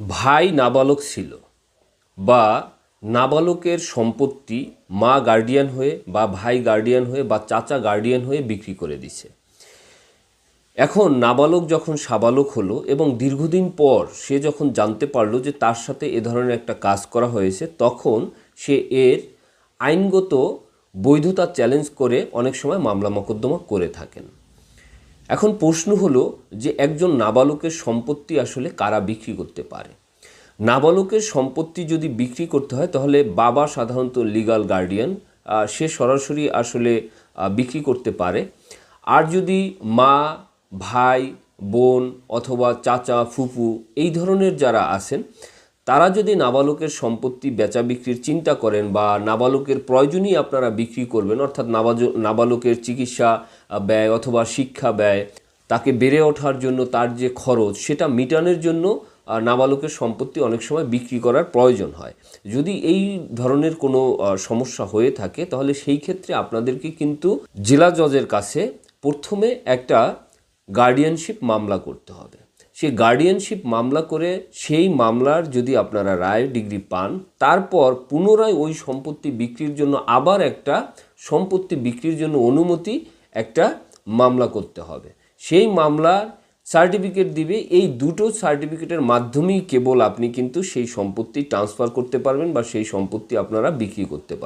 ভাই নাবালক ছিল বা নাবালকের সম্পত্তি মা গার্ডিয়ান হয়ে বা ভাই গার্ডিয়ান হয়ে বা চাচা গার্ডিয়ান হয়ে বিক্রি করে দিছে। এখন নাবালক যখন সাবালক হলো এবং দীর্ঘদিন পর সে যখন জানতে পারল যে তার সাথে এ ধরনের একটা কাজ করা হয়েছে, তখন সে এর আইনগত বৈধতা চ্যালেঞ্জ করে অনেক সময় মামলা মোকদ্দমা করে থাকেন। এখন প্রশ্ন হলো যে একজন নাবালকের সম্পত্তি আসলে কারা বিক্রি করতে পারে? নাবালকের সম্পত্তি যদি বিক্রি করতে হয়, তাহলে বাবা সাধারণত লিগাল গার্ডিয়ান সে সরাসরি আসলে বিক্রি করতে পারে। আর যদি মা, ভাই, বোন অথবা চাচা, ফুপু এই ধরনের যারা আছেন তারা যদি নাবালকের সম্পত্তি বেচা বিক্রির চিন্তা করেন বা নাবালকের প্রয়োজনই আপনারা বিক্রি করবেন, অর্থাৎ নাবাজ- নাবালকের চিকিৎসা ব্যয় অথবা শিক্ষা ব্যয়, তাকে বেড়ে ওঠার জন্য তার যে খরচ, সেটা মিটানোর জন্য নাবালকের সম্পত্তি অনেক সময় বিক্রি করার প্রয়োজন হয়। যদি এই ধরনের কোনো সমস্যা হয়ে থাকে, তাহলে সেই ক্ষেত্রে আপনাদেরকে কিন্তু জেলা জজের কাছে প্রথমে একটা গার্ডিয়ানশিপ মামলা করতে হবে। সেই গার্ডিয়ানশিপ মামলা করে সেই মামলার যদি আপনারা রায় ডিগ্রি পান, তারপর পুনরায় ওই সম্পত্তি বিক্রির জন্য আবার একটা সম্পত্তি বিক্রির জন্য অনুমতি একটা মামলা করতে হবে। সেই মামলার সার্টিফিকেট দিবে, এই দুটো সার্টিফিকেটের মাধ্যমেই কেবল আপনি কিন্তু সেই সম্পত্তি ট্রান্সফার করতে পারবেন বা সেই সম্পত্তি আপনারা বিক্রি করতে পারবেন।